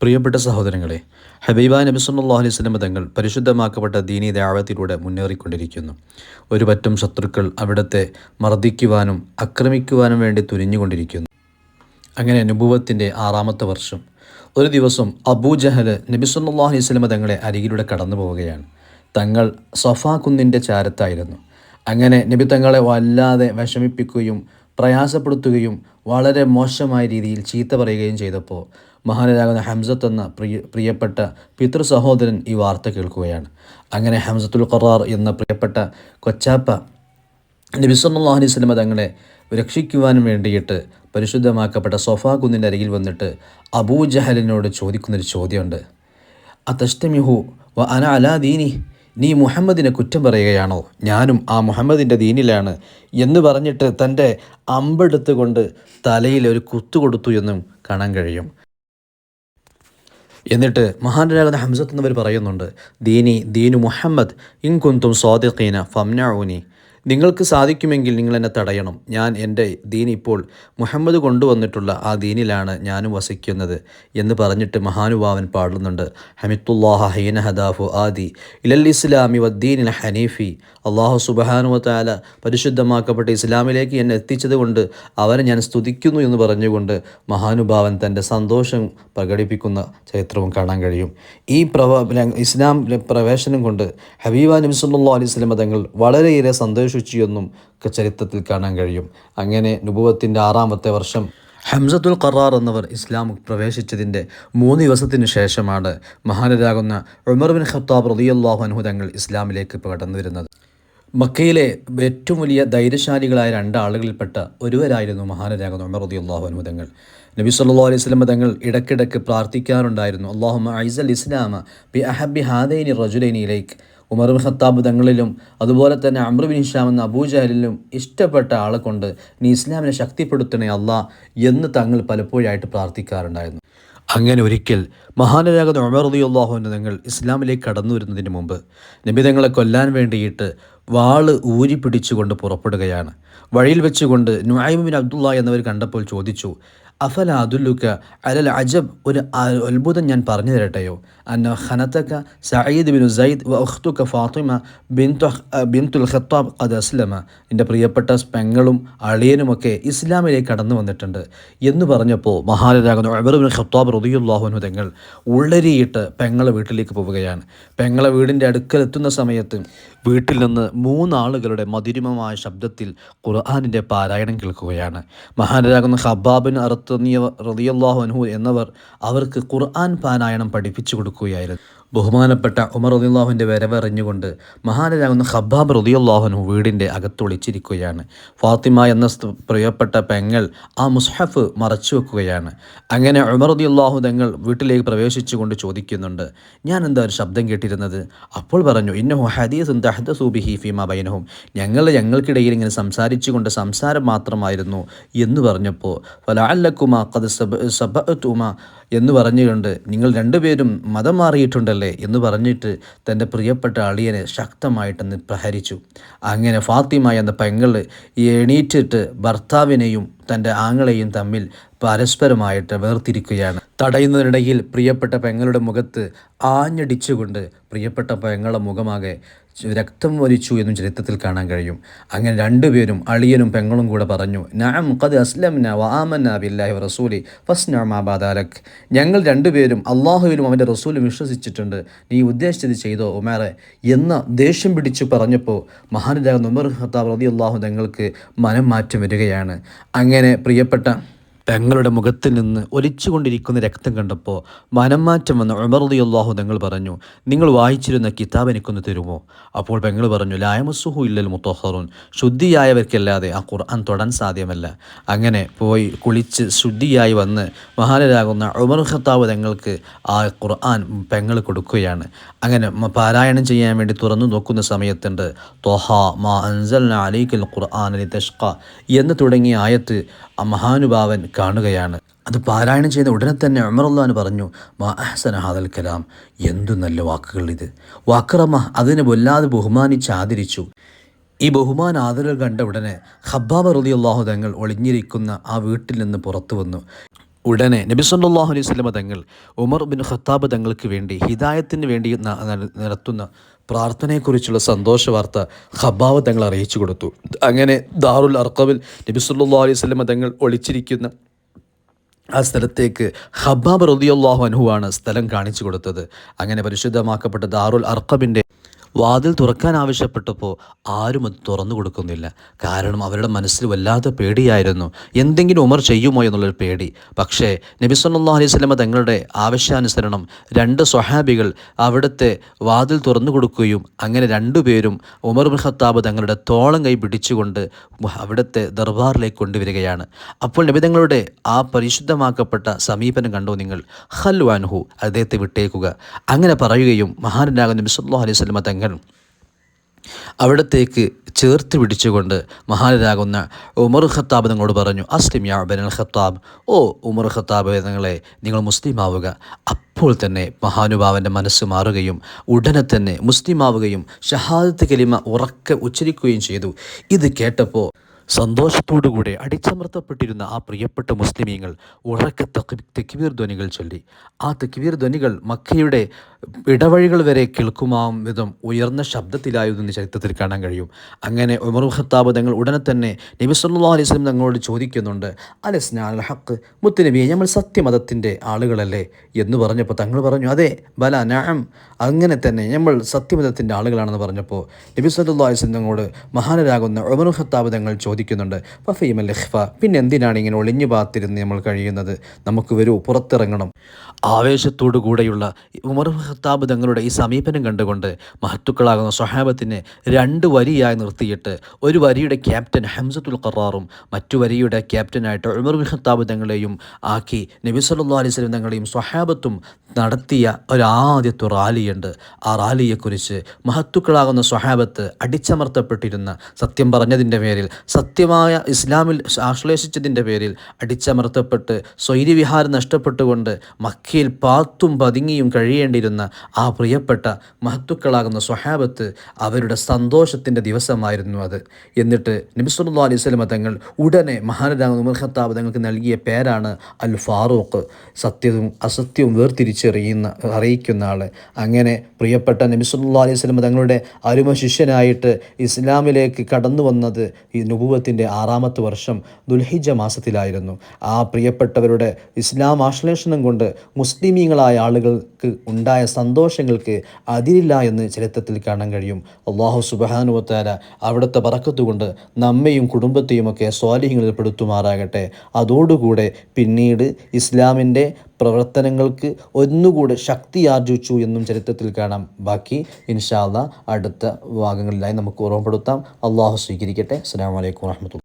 പ്രിയപ്പെട്ട സഹോദരങ്ങളെ ഹബീബ നബി അലൈഹി വസല്ലം തങ്ങൾ പരിശുദ്ധമാക്കപ്പെട്ട ദീനീ ദാവത്തിലൂടെ മുന്നേറിക്കൊണ്ടിരിക്കുന്നു. ഒരു പറ്റം ശത്രുക്കൾ അവിടത്തെ മർദ്ദിക്കുവാനും ആക്രമിക്കുവാനും വേണ്ടി തുനിഞ്ഞുകൊണ്ടിരിക്കുന്നു. അങ്ങനെ അനുഭവത്തിന്റെ ആറാമത്തെ വർഷം ഒരു ദിവസം അബൂ ജഹൽ നബി സല്ലല്ലാഹു അലൈഹി വസല്ലം തങ്ങളെ അരികിലൂടെ കടന്നു പോവുകയാണ് തങ്ങൾ സഫാ കുന്നിന്റെ ചാരത്തായിരുന്നു. അങ്ങനെ നബി തങ്ങളെ വല്ലാതെ വിഷമിപ്പിക്കുകയും പ്രയാസപ്പെടുത്തുകയും വളരെ മോശമായ രീതിയിൽ ചീത്ത പറയുകയും ചെയ്തപ്പോൾ മഹാനരാകുന്ന ഹംസത്ത് എന്ന പ്രിയ പ്രിയപ്പെട്ട പിതൃ സഹോദരൻ ഈ വാർത്ത കേൾക്കുകയാണ്. അങ്ങനെ ഹംസത്തുൽ ഖറാർ എന്ന പ്രിയപ്പെട്ട കൊച്ചാപ്പ നബി സല്ലല്ലാഹു അലൈഹി വസല്ലം തങ്ങളെ രക്ഷിക്കുവാനും വേണ്ടിയിട്ട് പരിശുദ്ധമാക്കപ്പെട്ട സൊഫാ കുന്നിന്റെ അരികിൽ വന്നിട്ട് അബൂ ജഹലിനോട് ചോദിക്കുന്നൊരു ചോദ്യമുണ്ട്. അതഷ്ടമിഹു വ അന അലാ ദീനി? നീ മുഹമ്മദിനെ കുറ്റം പറയുകയാണോ? ഞാനും ആ മുഹമ്മദിന്റെ ദീനിലാണ് എന്ന് പറഞ്ഞിട്ട് തന്റെ അമ്പെടുത്തുകൊണ്ട് തലയിൽ ഒരു കുത്തു കൊടുത്തു എന്നും കാണാൻ കഴിയും. എന്നിട്ട് മഹാനരാകുന്ന ഹംസത്ത് എന്നവർ പറയുന്നുണ്ട് ദീനി ദീനു മുഹമ്മദ് ഇൻ കുന്തും സ്വാദിഖീന ഫംനഊനി നിങ്ങൾക്ക് സാധിക്കുമെങ്കിൽ നിങ്ങൾ എന്നെ തടയണം. ഞാൻ എന്റെ ദീൻ ഇപ്പോൾ മുഹമ്മദ് കൊണ്ടുവന്നിട്ടുള്ള ആ ദീനിലാണ് ഞാനും വസിക്കുന്നത് എന്ന് പറഞ്ഞിട്ട് മഹാനുഭാവൻ പാടുന്നുണ്ട്. ഹമിത്തുല്ലാഹ ഹൈന ഹദാഫു ആദി ഇലൽ ഇസ്ലാമി വദ്ദീനിൽ ഹനീഫി. അള്ളാഹു സുബഹാനുവത്താല പരിശുദ്ധമാക്കപ്പെട്ട ഇസ്ലാമിലേക്ക് എന്നെ എത്തിച്ചത് കൊണ്ട് അവരെ ഞാൻ സ്തുതിക്കുന്നു എന്ന് പറഞ്ഞുകൊണ്ട് മഹാനുഭാവൻ തന്റെ സന്തോഷം പ്രകടിപ്പിക്കുന്ന ചരിത്രവും കാണാൻ കഴിയും. ഈ പ്രവ ഇസ്ലാം പ്രവേശനം കൊണ്ട് ഹബീബ നബി സല്ലല്ലാഹു അലൈഹി വസല്ലം തങ്ങൾ വളരെയേറെ സന്തോഷിച്ചു. എന്നും ചരിത്രത്തിൽ കാണാൻ കഴിയും. അങ്ങനെ നുപുവത്തിന്റെ ആറാമത്തെ വർഷം ഹംസത്തുൽ ഖറാർ എന്നവർ ഇസ്ലാം പ്രവേശിച്ചതിന്റെ മൂന്ന് ദിവസത്തിന് ശേഷമാണ് മഹാനരാകുന്ന ഉമർ ബിൻ ഖത്താബ് റളിയല്ലാഹു അൻഹു തങ്ങൾ ഇസ്ലാമിലേക്ക് കടന്നു വരുന്നത് മക്കയിലെ ഏറ്റവും വലിയ ധൈര്യശാലികളായ രണ്ടാളുകളിൽപ്പെട്ട ഒരുവരായിരുന്നു മഹാനരാകുന്ന ഉമർ റളിയല്ലാഹു അൻഹു തങ്ങൾ. നബി സല്ലാ അലൈഹി സ്വലം തങ്ങൾ ഇടയ്ക്കിടയ്ക്ക് പ്രാർത്ഥിക്കാറുണ്ടായിരുന്നു അള്ളാഹു ഐസൽ ഇസ്ലാമ ബി അഹബി ഹാദൈനി റജുലൈനി ഇലൈക്ക് ഉമർ ഖത്താബ് തങ്ങളിലും അതുപോലെ തന്നെ അമ്രുബിൻ ഹിഷാം എന്ന അബൂജഹലിലും ഇഷ്ടപ്പെട്ട ആളെ കൊണ്ട് നീ ഇസ്ലാമിനെ ശക്തിപ്പെടുത്തണേ അല്ല എന്ന് തങ്ങൾ പലപ്പോഴായിട്ട് പ്രാർത്ഥിക്കാറുണ്ടായിരുന്നു. അങ്ങനെ ഒരിക്കൽ മഹാനരാഗത ഉമർ റളിയല്ലാഹുവിന്റെ തങ്ങൾ ഇസ്ലാമിലേക്ക് കടന്നു വരുന്നതിന് മുമ്പ് നബി തങ്ങളെ കൊല്ലാൻ വേണ്ടിയിട്ട് വാൾ ഊരി പിടിച്ചുകൊണ്ട് പുറപ്പെടുകയാണ്. വഴിയിൽ വെച്ചുകൊണ്ട് നുഐബിൻ അബ്ദുള്ള എന്നവർ കണ്ടപ്പോൾ ചോദിച്ചു അഫല അതുല്ലുക്ക അലൽ അജബ്? ഒരു അത്ഭുതം ഞാൻ പറഞ്ഞു തരട്ടെയോ? അന്ന ഖനത്തക്ക സയ്യിദ് ബിൻ സയ്യിദ് വ ഉഖ്തുക്ക ഫാത്തിമ ബിന്തു ബിന്തുൽ ഖത്താബ് അത് അസ്ലമ. എന്റെ പ്രിയപ്പെട്ട പെങ്ങളും അളിയനുമൊക്കെ ഇസ്ലാമിലേക്ക് കടന്നു വന്നിട്ടുണ്ട്. എന്ന് പറഞ്ഞപ്പോൾ മഹാരാജാകുന്ന ഉമർ ബിൻ ഖത്താബ് റളിയല്ലാഹു തങ്ങൾ ഉള്ളരിയിട്ട് പെങ്ങളെ വീട്ടിലേക്ക് പോവുകയാണ്. പെങ്ങളെ വീടിന്റെ അടുക്കലെത്തുന്ന സമയത്ത് വീട്ടിൽ നിന്ന് മൂന്നാളുകളുടെ മധുരിമമായ ശബ്ദത്തിൽ ഖുർആാനിന്റെ പാരായണം കേൾക്കുകയാണ്. മഹാരാജാകുന്ന ഹബാബിൻ അറത്തനിയ റളിയല്ലാഹു അൻഹു എന്നവർ അവർക്ക് ഖുർആൻ പാരായണം പഠിപ്പിച്ചു കൊടുക്കുകയായിരുന്നു. ബഹുമാനപ്പെട്ട ഉമർ റളിയല്ലാഹുവിന്റെ വരവറിഞ്ഞുകൊണ്ട് മഹാനരാകുന്ന ഖബ്ബാബ് റുദിയുള്ളാഹുനു വീടിന്റെ അകത്തൊളിച്ചിരിക്കുകയാണ് ഫാത്തിമ എന്ന പ്രിയപ്പെട്ട പെങ്ങൾ ആ മുസ്ഹഫ് മറച്ചു വെക്കുകയാണ്. അങ്ങനെ ഉമർ റളിയല്ലാഹു തങ്ങൾ വീട്ടിലേക്ക് പ്രവേശിച്ചുകൊണ്ട് ചോദിക്കുന്നുണ്ട് ഞാൻ എന്താ ഒരു ശബ്ദം കേട്ടിരുന്നത്? അപ്പോൾ പറഞ്ഞു ഇന്നഹു ഹദീസ് തഹദസൂബിഹി ഫീമ ബൈനഹും. ഞങ്ങൾ ഞങ്ങൾക്കിടയിൽ ഇങ്ങനെ സംസാരിച്ചുകൊണ്ട് സംസാരം മാത്രമായിരുന്നു എന്ന് പറഞ്ഞപ്പോൾ ഫലാലക്കുമ കത് സബ സബഅത്തുമ എന്ന് പറഞ്ഞുകൊണ്ട് നിങ്ങൾ രണ്ടുപേരും മതം മാറിയിട്ടുണ്ടല്ലേ എന്ന് പറഞ്ഞിട്ട് തന്റെ പ്രിയപ്പെട്ട അളിയനെ ശക്തമായിട്ടൊന്ന് പ്രഹരിച്ചു. അങ്ങനെ ഫാത്തിമ എന്ന പെങ്ങൾ എണീറ്റിട്ട് ഭർത്താവിനെയും തന്റെ ആങ്ങളെയും തമ്മിൽ പരസ്പരമായിട്ട് വേർതിരിക്കുകയാണ്. തടയുന്നതിനിടയിൽ പ്രിയപ്പെട്ട പെങ്ങളുടെ മുഖത്ത് ആഞ്ഞടിച്ചുകൊണ്ട് പ്രിയപ്പെട്ട പെങ്ങളുടെ മുഖമാകെ രക്തം വലിച്ചു എന്നും ചരിത്രത്തിൽ കാണാൻ കഴിയും. അങ്ങനെ രണ്ടുപേരും അളിയനും പെങ്ങളും കൂടെ പറഞ്ഞു നാം ഖദ് അസ്ലംന വആമന്ന ബില്ലാഹി റസൂലി ഫസ്ന ഞങ്ങൾ രണ്ടുപേരും അള്ളാഹുവിലും അവന്റെ റസൂലും വിശ്വസിച്ചിട്ടുണ്ട്. നീ ഉദ്ദേശിച്ചത് ചെയ്തോ ഉമേറെ? എന്ന ദേഷ്യം പിടിച്ചു പറഞ്ഞപ്പോൾ മഹാനുരാകുന്ന ഉമർ ഹത്താബ് റതി അള്ളാഹു തങ്ങൾക്ക് മനം മാറ്റം വരികയാണ്. അങ്ങനെ പ്രിയപ്പെട്ട പെങ്ങളുടെ മുഖത്തിൽ നിന്ന് ഒലിച്ചുകൊണ്ടിരിക്കുന്ന രക്തം കണ്ടപ്പോൾ മനം മാറ്റം വന്ന ഉമർദിയുള്ളാഹു തങ്ങൾ പറഞ്ഞു നിങ്ങൾ വായിച്ചിരുന്ന കിതാബ് എനിക്കൊന്ന് തരുമോ? അപ്പോൾ പെങ്ങൾ പറഞ്ഞു ലായമസുഹു ഇല്ലൽ മുത്തോഹറുൻ. ശുദ്ധിയായവർക്കല്ലാതെ ആ ഖുർആൻ തൊടാൻ സാധ്യമല്ല. അങ്ങനെ പോയി കുളിച്ച് ശുദ്ധിയായി വന്ന് മഹാനരാകുന്ന ഉമർ ഖത്താവ് തങ്ങൾക്ക് ആ ഖുർആൻ പെങ്ങൾ കൊടുക്കുകയാണ്. അങ്ങനെ പാരായണം ചെയ്യാൻ വേണ്ടി തുറന്നു നോക്കുന്ന സമയത്തുണ്ട് തൊഹ മാ അൻസൽ അലൈക്കൽ ഖുർആൻ അലി തഷ്ക എന്ന് തുടങ്ങിയ ആയത്ത് മഹാനുഭാവൻ കാണുകയാണ്. അത് പാരായണം ചെയ്ത ഉടനെ തന്നെ ഉമറുല്ലാൻ പറഞ്ഞു മാ അഹ്സന ഹാദൽ കലാം. എന്തു നല്ല വാക്കുകൾ ഇത്. വാക്കറമ്മ അതിനെ വല്ലാതെ ബഹുമാനിച്ച് ആദരിച്ചു. ഈ ബഹുമാന ആദരവ് കണ്ട ഉടനെ ഹബ്ബാബ് റളിയല്ലാഹു തങ്ങൾ ഒളിഞ്ഞിരിക്കുന്ന ആ വീട്ടിൽ നിന്ന് പുറത്തു വന്നു. ഉടനെ നബി സല്ലല്ലാഹു അലൈഹി വസല്ലമ തങ്ങൾ ഉമർ ബിൻ ഖത്താബ് തങ്ങൾക്ക് വേണ്ടി ഹിദായത്തിന് വേണ്ടി നടത്തുന്ന പ്രാർത്ഥനയെക്കുറിച്ചുള്ള സന്തോഷ വാർത്ത ഹബാവ് തങ്ങൾ അറിയിച്ചു കൊടുത്തു. അങ്ങനെ ദാറുൽ അർക്കബിൽ നബിസുല്ലാ അലൈഹി സ്വലമ തങ്ങൾ ഒളിച്ചിരിക്കുന്ന ആ സ്ഥലത്തേക്ക് ഹബ്ബാബ് റളിയല്ലാഹു അനുഹുവാണ് സ്ഥലം കാണിച്ചു കൊടുത്തത്. അങ്ങനെ പരിശുദ്ധമാക്കപ്പെട്ട ദാറുൽ അർക്കബിന്റെ വാതിൽ തുറക്കാൻ ആവശ്യപ്പെട്ടപ്പോൾ ആരും അത് തുറന്നു കൊടുക്കുന്നില്ല. കാരണം അവരുടെ മനസ്സിൽ വല്ലാത്ത പേടിയായിരുന്നു. എന്തെങ്കിലും ഉമർ ചെയ്യുമോ എന്നുള്ളൊരു പേടി. പക്ഷേ നബിസ്വല്ലാ അലൈഹി വസല്ലമ തങ്ങളുടെ ആവശ്യാനുസരണം രണ്ട് സ്വഹാബികൾ അവിടുത്തെ വാതിൽ തുറന്നു കൊടുക്കുകയും അങ്ങനെ രണ്ടുപേരും ഉമർ ഖത്താബ് തങ്ങളുടെ തോളം കൈ പിടിച്ചുകൊണ്ട് അവിടുത്തെ ദർബാറിലേക്ക് കൊണ്ടുവരികയാണ്. അപ്പോൾ നബിതങ്ങളുടെ ആ പരിശുദ്ധമാക്കപ്പെട്ട സമീപനം കണ്ടു നിങ്ങൾ? ഹൽവാൻഹു അദ്ദേഹത്തെ വിട്ടേക്കുക. അങ്ങനെ പറയുകയും മഹാനാകുന്ന നബിസ്വല്ലാ അലൈഹി വസല്ലമ തങ്ങൾ അവിടത്തേക്ക് ചേർത്ത് പിടിച്ചുകൊണ്ട് മഹാനരാകുന്ന ഉമർ ഖത്താബ് നിങ്ങളോട് പറഞ്ഞു അസ്ലിം യാ ബനൽ ഖത്താബ്. ഓ ഉമർ ഖത്താബ് നിങ്ങളെ നിങ്ങൾ മുസ്ലിം ആവുക അപ്പോൾ തന്നെ മഹാനുഭാവന്റെ മനസ്സ് മാറുകയും ഉടനെ തന്നെ മുസ്ലിം ആവുകയും ഷഹാദത്ത് കലിമ ഉറക്കെ ഉച്ചരിക്കുകയും ചെയ്തു. ഇത് കേട്ടപ്പോൾ സന്തോഷത്തോടുകൂടെ അടിച്ചമർത്തപ്പെട്ടിരുന്ന ആ പ്രിയപ്പെട്ട മുസ്ലിമീങ്ങൾ ഉറക്കെ തെക്ബീർ ധ്വനികൾ ചൊല്ലി. ആ തെക്കുവീർ ധ്വനികൾ മക്കയുടെ ഇടവഴികൾ വരെ കേൾക്കുമാം വിധം ഉയർന്ന ശബ്ദത്തിലായിരുന്നു ചരിത്രത്തിൽ കാണാൻ കഴിയും. അങ്ങനെ ഉമർ ഖത്താബ് തങ്ങൾ ഉടനെ തന്നെ നബി അലൈഹി സ്വലം തങ്ങളോട് ചോദിക്കുന്നുണ്ട് അലസ്ന അൽ ഹക്ക് മുത്തുനബിയെ നമ്മൾ സത്യമതത്തിന്റെ ആളുകളല്ലേ? എന്ന് പറഞ്ഞപ്പോൾ തങ്ങൾ പറഞ്ഞു അതെ ബല നാം. അങ്ങനെ തന്നെ നമ്മൾ സത്യമതത്തിന്റെ ആളുകളാണെന്ന് പറഞ്ഞപ്പോൾ നബി അലൈഹി സ്വലം തങ്ങളോട് മഹാനരാകുന്ന ഉമർ ഖത്താബ് തങ്ങൾ ചോദിക്കുന്നുണ്ട്. പഫീമൽ ലഹ്ഫ പിന്നെ എന്തിനാണ് ഇങ്ങനെ ഒളിഞ്ഞു പാത്തിരുന്ന് നമ്മൾ കഴിയുന്നത്? നമുക്ക് വരൂ പുറത്തിറങ്ങണം. ആവേശത്തോടു കൂടെയുള്ള ഉമർ ഖത്താബ് തങ്ങളുടെ ഈ സമീപനം കണ്ടുകൊണ്ട് മഹത്തുക്കളാകുന്ന സ്വഹാബത്തിനെ രണ്ട് വരിയായി നിർത്തിയിട്ട് ഒരു വരിയുടെ ക്യാപ്റ്റൻ ഹംസത്തുൽ ഖറാറും മറ്റു വരിയുടെ ക്യാപ്റ്റനായിട്ട് ഉമർ ഖത്താബ് തങ്ങളെയും ആക്കി നബി അലൈസ് അലൈഹി തങ്ങളെയും സ്വഹാബത്തും നടത്തിയ ഒരു ആദ്യത്തെ റാലിയുണ്ട്. ആ റാലിയെക്കുറിച്ച് മഹത്തുക്കളാകുന്ന സ്വഹാബത്ത് അടിച്ചമർത്തപ്പെട്ടിരുന്ന സത്യം പറഞ്ഞതിന്റെ പേരിൽ സത്യമായ ഇസ്ലാമിൽ ആശ്ലേഷിച്ചതിന്റെ പേരിൽ അടിച്ചമർത്തപ്പെട്ട് സ്വൈര്യവിഹാരം നഷ്ടപ്പെട്ടുകൊണ്ട് മക്കയിൽ പാത്തും പതുങ്ങിയും കഴിയേണ്ടിയിരുന്ന ആ പ്രിയപ്പെട്ട മഹത്തുക്കളാകുന്ന സ്വഹാബത്ത് അവരുടെ സന്തോഷത്തിന്റെ ദിവസമായിരുന്നു അത്. എന്നിട്ട് നബി സല്ലല്ലാഹു അലൈഹി തങ്ങൾ ഉടനെ മഹാനരാകുന്ന ഉമർ ഖത്താബ് തങ്ങൾക്ക് നൽകിയ പേരാണ് അൽ ഫാറൂഖ് സത്യവും അസത്യവും വേർതിരിച്ചറിയുന്ന അറിയിക്കുന്ന ആൾ അങ്ങനെ പ്രിയപ്പെട്ട നബി സല്ലല്ലാഹു അലൈഹി സ്വലമ തങ്ങളുടെ അരുമ ശിഷ്യനായിട്ട് ഇസ്ലാമിലേക്ക് കടന്നു വന്നത് ഈ നുപുവത്തിന്റെ ആറാമത്തെ വർഷം ദുൽഹിജ മാസത്തിലായിരുന്നു. ആ പ്രിയപ്പെട്ടവരുടെ ഇസ്ലാം ആശ്ലേഷണം കൊണ്ട് മുസ്ലിമീങ്ങളായ ആളുകൾക്ക് ഉണ്ടായ സന്തോഷങ്ങൾക്ക് അതിരില്ല എന്ന് ചരിത്രത്തിൽ കാണാൻ കഴിയും. അള്ളാഹു സുബാനുവത്താര അവിടുത്തെ പറക്കത്തുകൊണ്ട് നമ്മയും കുടുംബത്തെയും ഒക്കെ സ്വാലിഹ്യങ്ങളിൽ പെടുത്തുമാറാകട്ടെ. അതോടുകൂടെ പിന്നീട് ഇസ്ലാമിന്റെ പ്രവർത്തനങ്ങൾക്ക് ഒന്നുകൂടെ ശക്തിയാർജിച്ചു എന്നും ചരിത്രത്തിൽ കാണാം. ബാക്കി ഇൻഷാല്ല അടുത്ത ഭാഗങ്ങളിലായി നമുക്ക് ഓർമ്മപ്പെടുത്താം. അള്ളാഹു സ്വീകരിക്കട്ടെ. അസ്സാം വലൈക്കും വാഹമത്തുള്ള